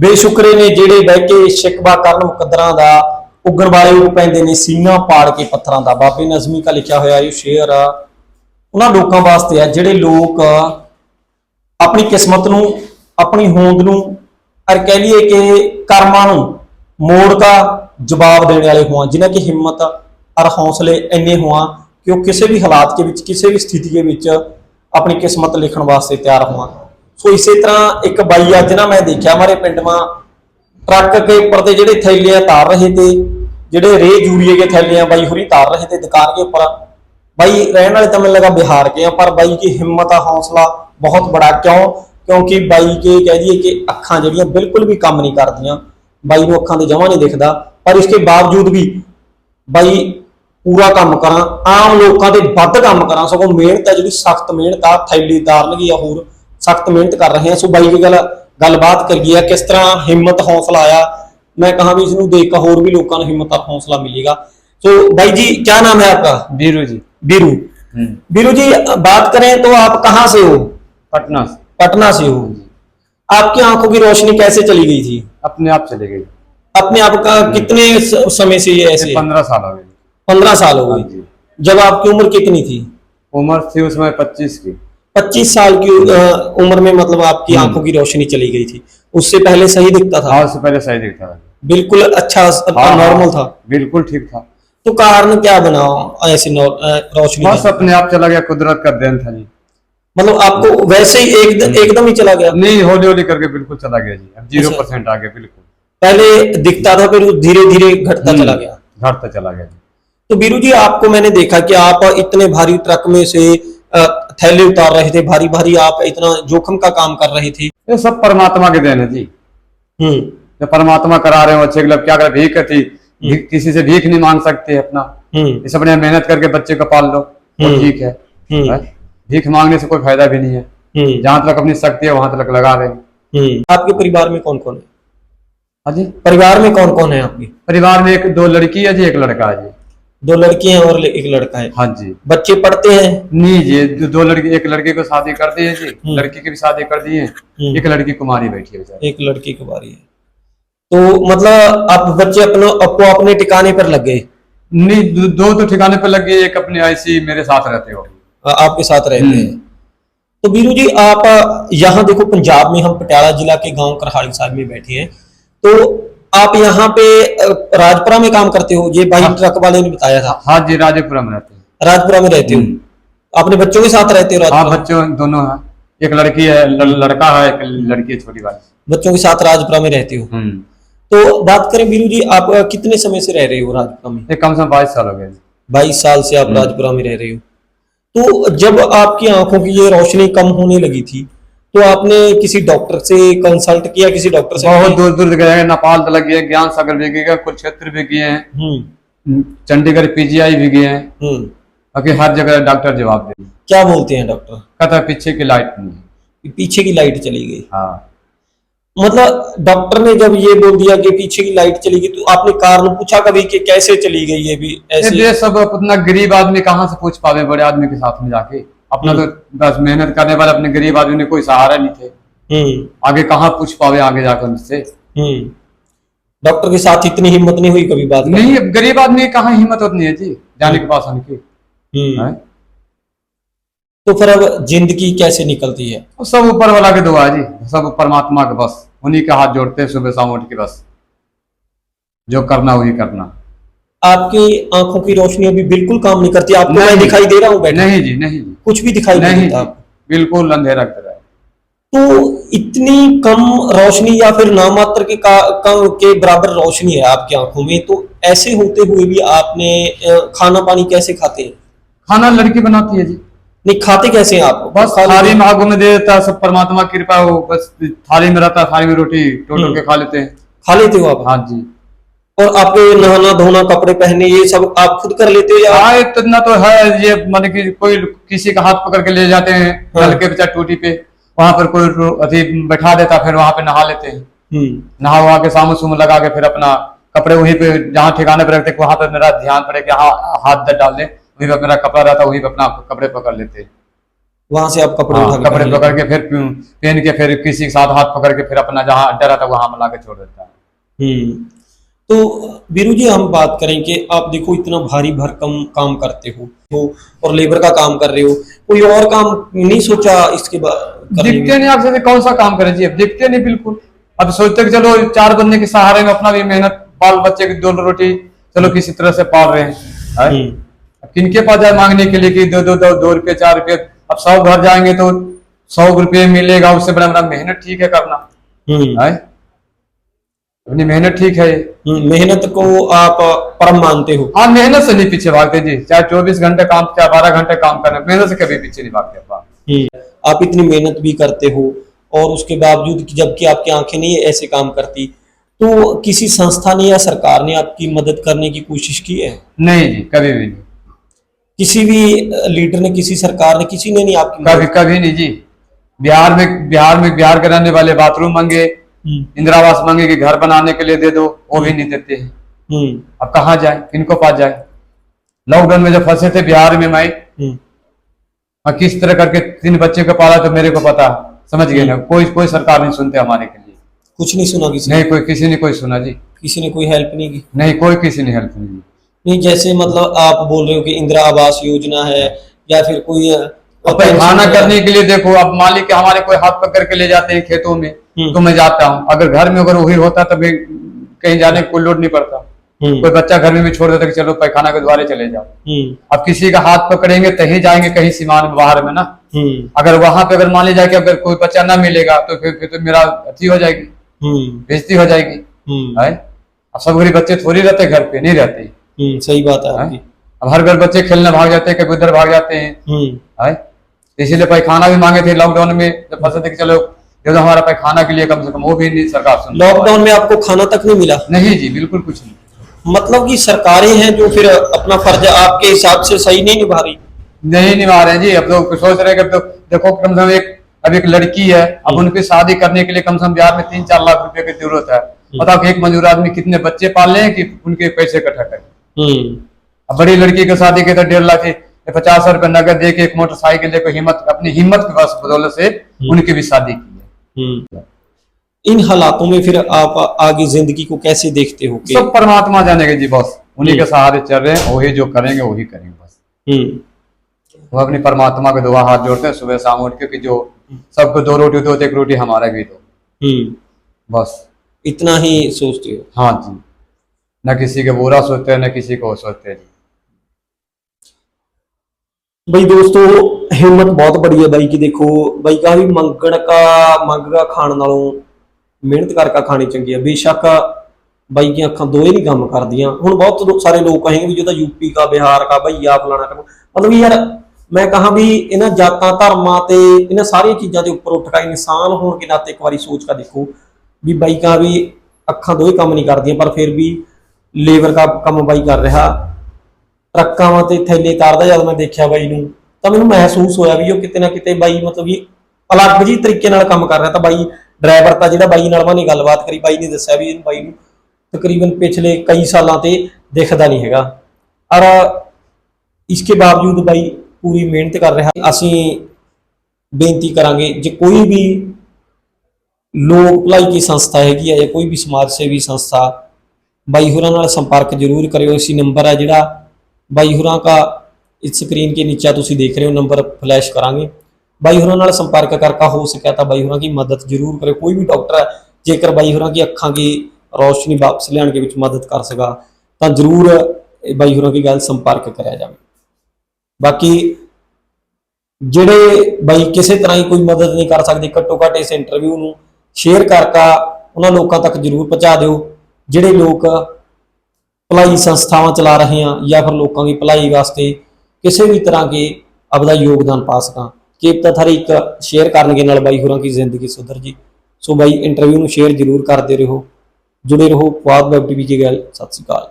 ਬੇਸ਼ੁਕਰੇ ਨੇ ਜਿਹੜੇ ਬਹਿ ਕੇ ਸ਼ਿਕਵਾ ਕਰਨ ਮੁਕੱਦਰਾਂ ਦਾ ਉੱਗਣ ਵਾਲੇ ਉਹ ਪੈਂਦੇ ਨੇ ਸੀਨਾ ਪਾੜ ਕੇ ਪੱਥਰਾਂ ਦਾ। ਬਾਬੇ ਨਜ਼ਮੀ ਕਾ ਲਿਖਿਆ ਹੋਇਆ ਇਹ ਸ਼ੇਅਰ ਆ ਉਹਨਾਂ ਲੋਕਾਂ ਵਾਸਤੇ ਆ, ਜਿਹੜੇ ਲੋਕ ਆਪਣੀ ਕਿਸਮਤ ਨੂੰ, ਆਪਣੀ ਹੋਂਦ ਨੂੰ, ਅਰ ਕਹਿ ਲਈਏ ਕਿ ਕਰਮਾਂ ਨੂੰ ਮੋੜ ਦਾ ਜਵਾਬ ਦੇਣ ਵਾਲੇ ਹੋਵਾਂ ਜਿਨ੍ਹਾਂ ਦੀ ਹਿੰਮਤ ਅਰ ਹੌਸਲੇ ਇੰਨੇ ਹੋਵਾਂ ਕਿ ਉਹ ਕਿਸੇ ਵੀ ਹਾਲਾਤ ਦੇ ਵਿੱਚ, ਕਿਸੇ ਵੀ ਸਥਿਤੀ ਦੇ ਵਿੱਚ ਆਪਣੀ ਕਿਸਮਤ ਲਿਖਣ ਵਾਸਤੇ ਤਿਆਰ ਹੋਵਾਂ ਸੋ ਇਸੇ ਤਰ੍ਹਾਂ ਇੱਕ ਬਾਈ ਅੱਜ ਨਾ ਮੈਂ ਦੇਖਿਆ ਮਾਰੇ ਪਿੰਡ ਮਾ ਟਰੱਕ ਕੇ ਉੱਪਰ ਤੇ ਜਿਹੜੇ ਥੈਲੇ ਆ ਤਾਰ ਰਹੇ ਤੇ, ਜਿਹੜੇ ਰੇ ਜੂਰੀਏ ਕੇ ਥੈਲੇ ਆ ਬਾਈ ਹੁਰੀ ਤਾਰ ਰਹੇ ਤੇ ਦੁਕਾਨ ਕੇ ਉੱਪਰ। ਬਾਈ ਰਹਿਣ ਵਾਲੇ ਤਾਂ ਮੈਨੂੰ ਲੱਗਾ ਬਿਹਾਰ ਕੇ ਆ, ਪਰ ਬਾਈ ਕੀ ਹਿੰਮਤ ਆ, ਹੌਸਲਾ ਬਹੁਤ ਬੜਾ। ਕਿਉਂ? ਕਿਉਂਕਿ ਬਾਈ ਕੇ ਕਹਿ ਦਈਏ ਕਿ ਅੱਖਾਂ ਜਿਹੜੀਆਂ ਬਿਲਕੁਲ ਵੀ ਕੰਮ ਨਹੀਂ ਕਰਦੀਆਂ। ਬਾਈ ਨੂੰ ਅੱਖਾਂ ਤੇ ਜਮਾ ਨਹੀਂ ਦਿਖਦਾ। ਪਰ ਇਸ ਦੇ ਬਾਵਜੂਦ ਵੀ ਬਾਈ ਪੂਰਾ ਕੰਮ ਕਰਾਂ, ਆਮ ਲੋਕਾਂ ਦੇ ਵੱਧ ਕੰਮ ਕਰਾਂ, ਸਗੋਂ ਮਿਹਨਤ ਹੈ ਜਿਹੜੀ ਸਖਤ ਮਿਹਨਤ ਆ, ਥੈਲੀ ਤਾਰਨਗੀ ਆ ਹੋਰ। ਸਖਤ ਮਿਹਨਤ ਕਰ ਰਹੇ ਆ ਸੋ ਬਾਈ ਦੀ ਗੱਲ ਗੱਲਬਾਤ ਕਰੀਏ ਆ ਕਿਸ ਤਰ੍ਹਾਂ ਹਿੰਮਤ ਹੌਸਲਾ ਆਇਆ ਮੈਂ ਕਹਾਂ ਵੀ ਇਸ ਨੂੰ ਦੇਖ ਕੇ ਹੋਰ ਵੀ ਲੋਕਾਂ ਨੂੰ ਹਿੰਮਤ और ਹੌਸਲਾ ਮਿਲੇਗਾ सो भाई जी क्या नाम है आपका बीरू जी बीरू हम्म, बीरू जी बात करें तो आप कहाँ से हो पटना से पटना से हो आपकी आंखों की रोशनी कैसे चली गई थी अपने आप चले गई अपने आप का कितने स- समय से ये ऐसे पंद्रह साल हो गए पंद्रह साल हो हाँ गई जी जब आपकी उम्र कितनी थी उम्र थी उसमें पच्चीस की पच्चीस साल की उम्र में मतलब आपकी हम्म। आँखों की रोशनी चली गई थी। उससे पहले सही दिखता था? हाँ उससे पहले सही दिखता था। बिल्कुल अच्छा हाँ, नॉर्मल था। बिल्कुल ठीक था। तो कारण क्या बना ऐसी रोशनी बस अपने आप चला गया कुदरत का देन था जी। मतलब आपको वैसे ही एकदम एकदम ही चला गया? नहीं होली होली करके बिल्कुल चला गया जी। अब ज़ीरो अच्छा। परसेंट आ गया बिल्कुल। पहले दिखता था फिर धीरे धीरे घटता चला गया। घटता चला गया जी। तो बीरू जी आपको मैंने देखा कि आप इतने भारी ट्रक में से थैले उतार रहे थे भारी भारी आप इतना जोखिम का काम कर रहे थे। ये सब परमात्मा के देन है जी। हम्म। परमात्मा करा रहे हो अच्छे के लिए क्या करे भीख थी भीख- किसी से भीख नहीं मांग सकते अपना। हम्म। इस अपने मेहनत करके बच्चे को पाल लो हम्म। ठीक है। हम्म। भीख मांगने से कोई फ़ायदा भी नहीं है। हम्म। जहाँ तक अपनी शक्ति है वहाँ तक लगा रहे हैं। हम्म। आपके परिवार में कौन कौन है? हाँ जी। परिवार में कौन कौन है आपके? परिवार में एक दो लड़की है जी एक लड़का है जी। दो लड़की हैं और एक लड़का है। हाँ जी। बच्चे पढ़ते हैं? नहीं जी दो, लड़की एक लड़के को शादी कर दी है जी हम्म। लड़की की भी शादी कर दी है हम्म। एक लड़की कुमारी बैठी है एक लड़की की बारी है। तो मतलब आप बच्चे अपने आपको अपने ठिकाने पर लग गए? नहीं दो, तो ठिकाने पर लग गई एक अपने ऐसी मेरे साथ रहते हो। आपके साथ रहते हम्म। हैं तो बीरू जी आप यहाँ देखो पंजाब में हम पटियाला जिला के गाँव करहाली साहब में बैठे हैं। तो आप यहाँ पे राजपुरा में काम करते हो? ये भाई हाँ। ट्रक वाले ने बताया था। हाँ जी राजेपुरा में रहते हैं। राजपुरा में रहते हो? हम्म। अपने बच्चों के साथ रहते हो हाँ बच्चों दोनों है। एक लड़की है लड़का है एक लड़की है छोटी वाली। बच्चों के साथ राजपुरा में रहते हो? हम्म। तो बात करें बीरू जी आप कितने समय से रह रहे हो राजपुरा में? कम से कम बाईस साल हो गए। बाईस साल से आप हम्म। राजपुरा में रह रहे हो। तो जब आपकी आँखों की ये रोशनी कम होने लगी थी तो आपने किसी डॉक्टर से कंसल्ट किया किसी डॉक्टर से? बहुत दूर दूर गए हैं नेपाल तक गए ज्ञान सागर भी गए कुरुक्षेत्र भी गए हैं। हम्म। चंडीगढ़ पीजीआई भी गए हैं। हम्म। बाकी हर जगह डॉक्टर जवाब दे क्या बोलते हैं डॉक्टर कहता पीछे की लाइट नहीं पीछे की लाइट चली गई। हाँ। मतलब डॉक्टर ने जब ये बोल दिया कि पीछे की लाइट चली गई तो आपने कारण पूछा कभी कि कैसे चली गई ये भी ऐसे? ये सब अपना गरीब आदमी कहाँ से पूछ पावे बड़े आदमी के साथ में जाके? अपना तो बस मेहनत करने वाले अपने गरीब आदमी ने कोई सहारा नहीं थे। हम्म। आगे कहाँ पूछ पावे आगे जाकर उनसे? हम्म। डॉक्टर के साथ इतनी हिम्मत नहीं हुई कभी बात नहीं गरीब आदमी कहाँ हिम्मत होती है जी जाने के पास उनकी। हम्म। हैं? तो फिर अब ज़िंदगी कैसे निकलती है? सब ऊपर वाला के दुआ जी सब परमात्मा के बस। उन्हीं के हाथ जोड़ते हैं सुबह शाम उठ के बस। जो करना वही करना। आपकी आँखों की रोशनी अभी बिल्कुल काम नहीं करती आपको मैं दिखाई दे रहा हूँ नहीं जी नहीं कुछ भी दिखाई नहीं देता। बिल्कुल अंधेरा कर रहा है। तो इतनी कम रोशनी या फिर नामात्र के का, कम के बराबर रोशनी है आपकी आँखों में तो ऐसे होते हुए भी आपने खाना पानी कैसे खाते हैं? खाना लड़की बनाती है जी। नहीं खाते कैसे हैं आप? बस थाली में आगू में दे देता है सब परमात्मा की कृपा हो बस थाली में रहता थाली में रोटी टोटो हम्म। के खा लेते हैं। खा लेते हो आप? हाँ जी। और आपके नहाना धोना कपड़े पहने ये सब आप खुद कर लेते हो या हाँ इतना तो है ये मान की कोई किसी का हाथ पकड़ के ले जाते हैं हाँ। नल के बेचा टूटी पे वहाँ पर कोई अथी बैठा देता फिर वहाँ पे नहा लेते हैं। हम्म। नहा वहा के सामू सुमू लगा के फिर अपना कपड़े वहीं पे जहाँ ठिकाने पे रखते वहाँ पे मेरा ध्यान पड़े कि हाँ हाथ दर डाल दे वहीं पे मेरा कपड़ा रहता वहीं पे अपना कपड़े पकड़ लेते। हैं वहाँ से आप कपड़े हाँ, कपड़े पकड़ के फिर पहन के फिर किसी के साथ हाथ पकड़ के फिर अपना जहाँ अड्डा रहता वहाँ मिला के छोड़ देता है। हम्म। तो बीरू जी हम बात करें कि आप देखो इतना भारी भरकम काम करते हो हो और लेबर का काम कर रहे हो कोई और काम नहीं सोचा इसके बाद दिखते नहीं आपसे तो कौन सा काम करें जी अब दिखते नहीं बिल्कुल। अब सोचते कि चलो चार बंदे के सहारे में अपना भी मेहनत बाल बच्चे की दो रोटी चलो किसी तरह से पाल रहे हैं? हम्म, अब किनके पास जाए मांगने के लिए कि दो दो दो दो रुपये चार रुपये अब सौ घर जाएँगे तो सौ रुपये मिलेगा उससे बड़ा बड़ा मेहनत ठीक है करना। हम्म, है अपनी मेहनत ठीक है। हम्म, मेहनत को आप परम मानते हो। हाँ मेहनत से नहीं पीछे भागते जी। चाहे चौबीस घंटे काम चाहे बारह घंटे काम करना मेहनत से कभी पीछे नहीं भागते आप। हम्म, आप इतनी मेहनत भी करते हो और उसके बावजूद कि जबकि आपकी आँखें नहीं ऐसे काम करती तो किसी संस्था ने या सरकार ने आपकी मदद करने की कोशिश की है? नहीं जी कभी भी नहीं। किसी भी लीडर ने किसी सरकार ने किसी ने नहीं आपकी कभी कभी नहीं जी। बिहार में बिहार में बिहार के रहने वाले बाथरूम मांगे इंदिरावास मांगे कि घर बनाने के लिए दे दो वो भी नहीं देते हैं। हम्म, अब कहा जाए? किनको पास जाए? लॉकडाउन में जब फंसे थे बिहार में मैं हम्म, मैं किस तरह करके तीन बच्चे को पाला तो मेरे को पता? समझ गए ना? कोई कोई सरकार नहीं सुनते हमारे के लिए। कुछ नहीं सुना किसी नहीं कोई किसी ने कोई सुना जी। किसी ने कोई हेल्प नहीं की? नहीं कोई किसी ने हेल्प नहीं की। नहीं जैसे मतलब आप बोल रहे हो कि इंदिरा आवास योजना है या फिर कोई पैखाना करने के लिए देखो अब मालिक हमारे कोई हाथ पकड़ के ले जाते हैं खेतों में। हम्म। तो मैं जाता हूँ। अगर घर में अगर वही होता तो भी कहीं जाने कोई लोड नहीं पड़ता। हम्म, कोई बच्चा घर में भी छोड़ देता कि चलो पैखाना के द्वारे चले जाओ। हम्म, अब किसी का हाथ पकड़ेंगे तहीं जाएँगे कहीं सीमान में बाहर में ना। हम्म, अगर वहाँ पे अगर मान लिया जाए कि अगर कोई बच्चा ना मिलेगा तो फिर फिर तो मेरा अथी हो जाएगी। हम्म, बेइज्जती हो जाएगी। हम्म, है अब सब गरीब बच्चे थोड़ी रहते घर पे नहीं रहते। हम्म, सही बात है अब हर घर बच्चे खेलने भाग जाते हैं कभी उधर भाग जाते हैं। हम्म, इसीलिए पैखाना भी मांगे थे लॉकडाउन में जब फंसे थे कि चलो तो हमारा पैखाना के लिए कम से कम वो भी नहीं सरकार लॉकडाउन में आपको खाना तक नहीं मिला? नहीं जी बिल्कुल कुछ नहीं। मतलब कि सरकारें हैं जो फिर अपना फ़र्ज़ आपके हिसाब से सही नहीं निभा रही? नहीं निभा रहे हैं जी अब तो सोच रहे हैं कि अब तो देखो कम से कम एक अब एक लड़की है अब उनकी शादी करने के लिए कम से कम बिहार में तीन चार लाख रुपए की ज़रूरत है। बताओ कि एक मजदूर आदमी कितने बच्चे पाल ले कि उनके पैसे इकट्ठा करें। हम्म, अब बड़ी लड़की की शादी के तो डेढ़ लाख पचास हज़ार रुपये नगद दे के एक मोटरसाइकिल देखो हिम्मत अपनी हिम्मत के बस बदौलत से उनकी भी शादी की। हम्म। इन हालातों में फिर आप आगे ज़िंदगी को कैसे देखते हो सब परमात्मा जानेंगे जी बस। उन्हीं के सहारे चल रहे हैं वही जो करेंगे वही करेंगे बस। हम्म, वो अपनी परमात्मा के दुआ हाथ जोड़ते हैं सुबह शाम उठ के जो सबको दो रोटी दो तो एक रोटी हमारा भी दो। हम्म, बस। इतना ही सोचते हो? हाँ जी। न किसी के बुरा सोचते हैं न किसी को सोचते हैं जी। ਬਈ ਦੋਸਤੋ, ਹਿੰਮਤ ਬਹੁਤ ਬੜੀ ਹੈ ਬਾਈ ਕੀ ਦੇਖੋ, ਬਾਈ ਕਹਾ ਵੀ ਮੰਗਣ ਕਾ ਮੰਗਗਾ ਖਾਣ ਨਾਲੋਂ ਮਿਹਨਤ ਕਰਕੇ ਖਾਣੀ ਚੰਗੀ ਹੈ। ਬੇਸ਼ੱਕ ਬਾਈ ਦੀਆਂ ਅੱਖਾਂ ਦੋਏ ਨਹੀਂ ਕੰਮ ਕਰਦੀਆਂ। ਹੁਣ ਬਹੁਤ ਸਾਰੇ ਲੋਕ ਕਹੇਂਗੇ ਵੀ ਜਿਹਦਾ ਯੂਪੀ ਕਾ, ਬਿਹਾਰ ਕਾ ਭਈਆ ਫਲਾਣਾ ਕਾ ਮਤਲਬ ਯਾਰ, ਮੈਂ ਕਹਾਂ ਵੀ ਇਹਨਾਂ ਜਾਤਾਂ, ਧਰਮਾਂ ਤੇ ਇਹਨਾਂ ਸਾਰੀਆਂ ਚੀਜ਼ਾਂ ਦੇ ਉੱਪਰ ਉੱਠ ਕੇ ਇਨਸਾਨ ਹੋਣ ਕੇ ਨਾਤੇ ਇੱਕ ਵਾਰੀ ਸੋਚ ਕੇ ਦੇਖੋ ਵੀ ਬਾਈ ਕਹਾ ਵੀ ਅੱਖਾਂ ਦੋਏ ਕੰਮ ਨਹੀਂ ਕਰਦੀਆਂ, ਪਰ ਫਿਰ ਵੀ ਲੇਬਰ ਦਾ ਕੰਮ ਬਾਈ ਕਰ ਰਿਹਾ। ਟਰੱਕਾਂ ਤੇ ਥੈਲੇ ਤਾਰਦਾ ਜਦ ਮੈਂ ਦੇਖਿਆ ਬਾਈ ਨੂੰ, ਤਾਂ ਮੈਨੂੰ ਮਹਿਸੂਸ ਹੋਇਆ ਵੀ ਉਹ ਕਿਤੇ ਨਾ ਕਿਤੇ ਬਾਈ ਮਤਲਬ ਵੀ ਅਲੱਗ ਜੀ ਤਰੀਕੇ ਨਾਲ ਕੰਮ ਕਰ ਰਿਹਾ ਤਾਂ ਬਾਈ ਡਰਾਈਵਰ ਤਾਂ ਜਿਹੜਾ ਬਾਈ ਨਾਲ ਮਾਨੇ ਗੱਲਬਾਤ ਕਰੀ, ਬਾਈ ਨੇ ਦੱਸਿਆ ਵੀ ਇਹਨੂੰ ਬਾਈ ਨੂੰ ਤਕਰੀਬਨ ਪਿਛਲੇ ਕਈ ਸਾਲਾਂ ਤੇ ਦਿਖਦਾ ਨਹੀਂ ਹੈਗਾ। ਔਰ ਇਸਕੇ ਬਾਵਜੂਦ ਬਾਈ ਪੂਰੀ ਮਿਹਨਤ ਕਰ ਰਿਹਾ, ਅਸੀਂ ਬੇਨਤੀ ਕਰਾਂਗੇ ਜੇ ਕੋਈ ਵੀ ਲੋਕ ਭਲਾਈ ਕੀ ਸੰਸਥਾ ਹੈਗੀ ਹੈ ਜਾਂ ਕੋਈ ਵੀ ਸਮਾਜ ਸੇਵੀ ਸੰਸਥਾ, ਬਾਈ ਹੋਰਾਂ ਨਾਲ ਸੰਪਰਕ ਜ਼ਰੂਰ ਕਰਿਓ, ਇਸੀ ਨੰਬਰ ਹੈ ਜਿਹੜਾ ਬਾਈ ਹੋਰਾਂ का इस स्क्रीन के नीचे ਤੁਸੀਂ ਦੇਖ ਰਹੇ ਹੋ ਨੰਬਰ ਫਲੈਸ਼ ਕਰਾਂਗੇ ਬਾਈ ਹੋਰਾਂ ਨਾਲ ਸੰਪਰਕ ਕਰਕੇ ਹੋ ਸਕਿਆ ਤਾਂ ਬਾਈ ਹੋਰਾਂ ਦੀ ਮਦਦ ਜ਼ਰੂਰ ਕਰਿਓ ਕੋਈ ਵੀ ਡਾਕਟਰ ਹੈ ਜੇਕਰ ਬਾਈ ਹੋਰਾਂ ਦੀ ਅੱਖਾਂ ਦੀ ਰੋਸ਼ਨੀ ਵਾਪਸ ਲਿਆਉਣ ਦੇ ਵਿੱਚ ਮਦਦ ਕਰ ਸਕਾ ਤਾਂ ਜ਼ਰੂਰ ਇਹ ਬਾਈ ਹੋਰਾਂ ਦੀ ਗੱਲ ਸੰਪਰਕ ਕਰਿਆ ਜਾਵੇ ਬਾਕੀ ਜਿਹੜੇ ਬਾਈ ਕਿਸੇ ਤਰ੍ਹਾਂ ਹੀ ਕੋਈ ਮਦਦ ਨਹੀਂ ਕਰ ਸਕਦੇ ਘੱਟੋ ਘੱਟ ਇਸ ਇੰਟਰਵਿਊ ਨੂੰ ਸ਼ੇਅਰ ਕਰਕੇ ਉਹਨਾਂ ਲੋਕਾਂ ਤੱਕ ਜ਼ਰੂਰ ਪਹੁੰਚਾ ਦਿਓ ਜਿਹੜੇ ਲੋਕ ਭਲਾਈ ਸੰਸਥਾਵਾਂ ਚਲਾ ਰਹੇ ਹਾਂ ਜਾਂ ਫਿਰ ਲੋਕਾਂ ਦੀ ਭਲਾਈ ਵਾਸਤੇ ਕਿਸੇ ਵੀ ਤਰ੍ਹਾਂ ਕੇ ਆਪਦਾ ਯੋਗਦਾਨ ਪਾ ਸਕਾਂ। ਕਿ ਤਾਂ ਹਰ ਇੱਕ ਸ਼ੇਅਰ ਕਰਨਗੇ ਨਾਲ ਬਾਈ ਹੋਰਾਂ ਦੀ ਜ਼ਿੰਦਗੀ ਸੁਧਰ ਜੀ। ਸੋ ਬਾਈ ਇੰਟਰਵਿਊ ਨੂੰ ਸ਼ੇਅਰ ਜ਼ਰੂਰ ਕਰਦੇ ਰਹੋ। ਜੁੜੇ ਰਹੋ ਫਵਾਦ ਵੈਬ ਟੀਵੀ ਕੀ ਗੱਲ। ਸਤਿ ਸ਼੍ਰੀ ਅਕਾਲ।